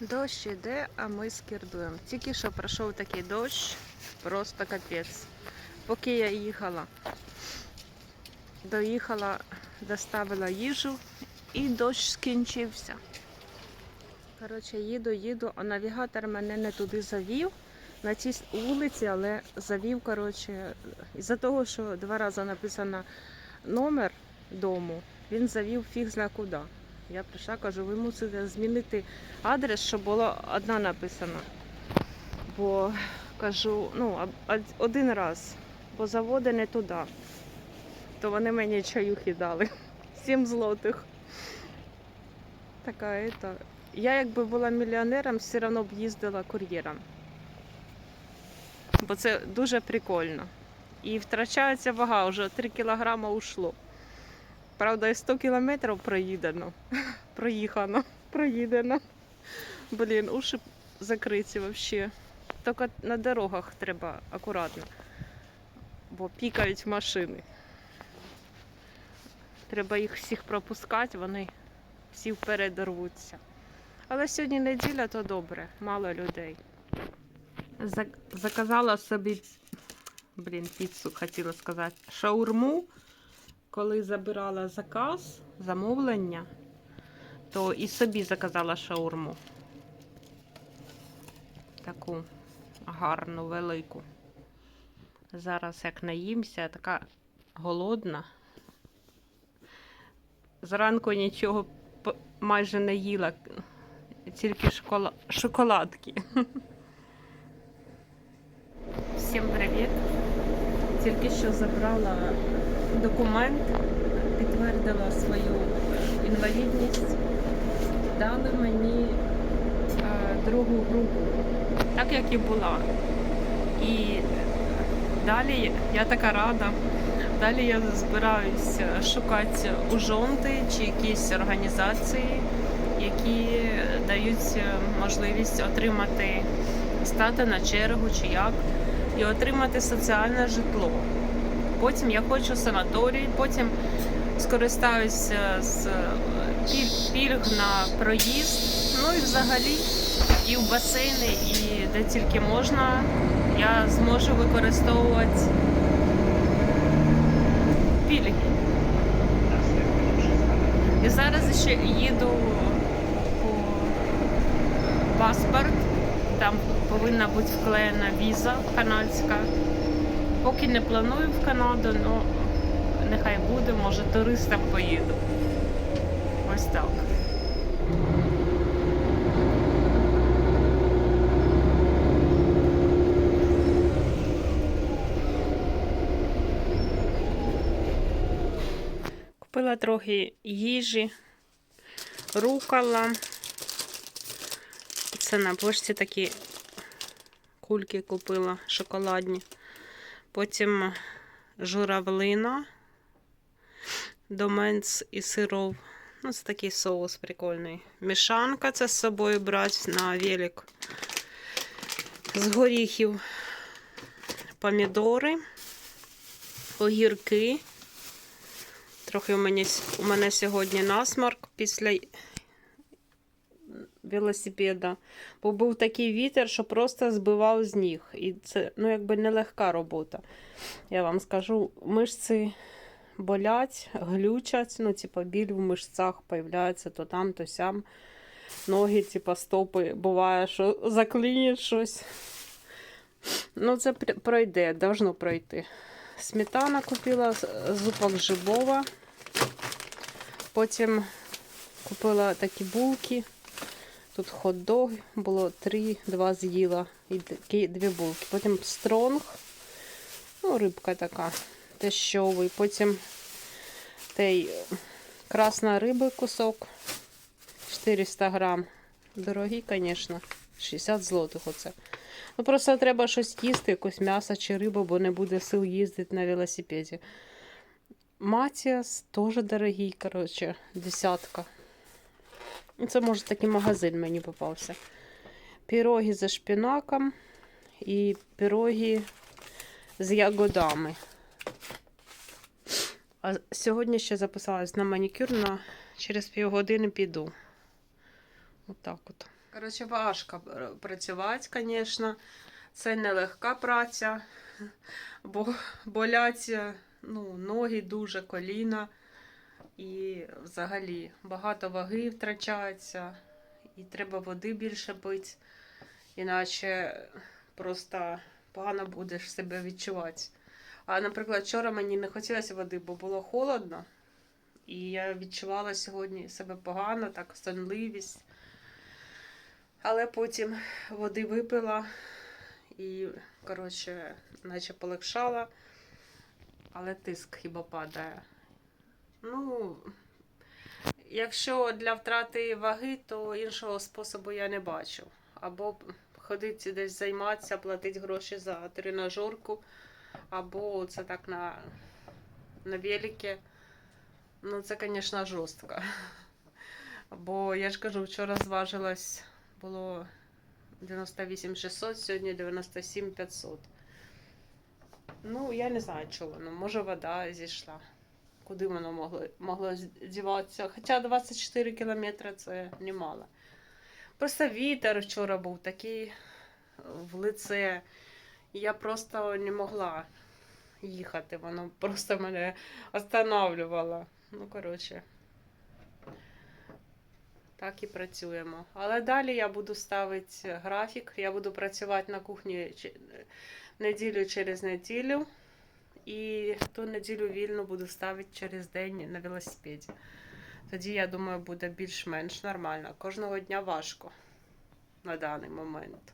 Дощ іде, а ми скірдуємо. Тільки що пройшов такий дощ, просто капець. Поки я їхала, доїхала, доставила їжу і дощ скінчився. Коротше, їду, їду, а навігатор мене не туди завів, на цій вулиці, але завів, коротше, із-за того, що два рази написано номер дому, він завів фіг зна куди. Я прийшла, кажу, ви мусите змінити адрес, щоб було одна написана. Бо кажу, ну, один раз, бо заводи не туди. То вони мені чаюхи дали. Сім злотих. Така ета. Я якби була мільйонером, все одно б їздила кур'єром. Бо це дуже прикольно. І втрачається вага, вже 3 кілограми ушло. Правда, і 100 кілометрів проїдено. Проїхано, проїдено. Блін, уші закриті взагалі. Тільки на дорогах треба акуратно, бо пікають машини. Треба їх всіх пропускати, вони всі вперед рвуться. Але сьогодні неділя, то добре, мало людей. Заказала собі, блін, піцу хотіла сказати, шаурму коли забирала заказ, замовлення, то і собі заказала шаурму. Таку гарну, велику. Зараз як наїмся, така голодна. Зранку нічого майже не їла, тільки шокола- шоколадки. Всім привіт! Тільки що забрала документ, підтвердила свою інвалідність, дали мені е, другу групу, так як і була. І далі я така рада. Далі я збираюся шукати ужонти чи якісь організації, які дають е, можливість отримати стати на чергу чи як, і отримати соціальне житло. Потім я хочу санаторій, потім скористаюся з е, пільг на проїзд. Ну і взагалі і в басейни, і де тільки можна, я зможу використовувати пільги. І зараз ще їду по паспорт. Там повинна бути вклеєна віза канадська. Поки не планую в Канаду, але нехай буде, може туристам поїду. Ось так. Купила трохи їжі, рукала. Це на пошті такі кульки купила шоколадні. Потім журавлина, доменц і сиров. Ну, це такий соус прикольний. Мішанка це з собою брати на велик. З горіхів помідори, огірки. Трохи у мене, у мене сьогодні насморк після велосипеда. Бо був такий вітер, що просто збивав з ніг. І це ну, якби нелегка робота. Я вам скажу, мишці болять, глючать, ну, типа, біль в мишцях появляється то там, то сям. Ноги, типа, стопи, буває, що заклинять щось. Ну, це пр- пройде, должно пройти. Сметана купила, зупок жибова. Потім купила такі булки. Тут хот-дог було три, два з'їла і дві булки. Потім стронг, ну, рибка така, тещовий. Потім той е, красна риби кусок 400 грам. Дорогі, звісно, 60 злотих оце. Ну, просто треба щось їсти, якось м'ясо чи рибу, бо не буде сил їздити на велосипеді. Матіас теж дорогий, коротше, десятка. Ну, Це, може, такий магазин мені попався. Піроги зі шпінаком і піроги з ягодами. А сьогодні ще записалась на манікюр, на через півгодини піду. Отак от. Коротше, важко працювати, звісно. Це нелегка праця, бо болять ну, ноги дуже, коліна. І взагалі багато ваги втрачається, і треба води більше пити, іначе просто погано будеш себе відчувати. А, наприклад, вчора мені не хотілося води, бо було холодно, і я відчувала сьогодні себе погано, так сонливість. Але потім води випила і, коротше, наче полегшала, але тиск хіба падає. Ну, якщо для втрати ваги, то іншого способу я не бачу. Або ходити десь займатися, платити гроші за тренажерку, або це так на, на велике. Ну, це, звісно, жорстко. Бо я ж кажу, вчора зважилась, було 98 600, сьогодні 97 500. Ну, я не знаю, чого воно. Може, вода зійшла. Куди воно могло, могло діватися? Хоча 24 кілометри це немало. Просто вітер вчора був такий в лице. Я просто не могла їхати. Воно просто мене останавливало. Ну, коротше. Так і працюємо. Але далі я буду ставити графік. Я буду працювати на кухні неділю через неділю. І ту неділю вільну буду ставити через день на велосипеді. Тоді, я думаю, буде більш-менш нормально. Кожного дня важко на даний момент.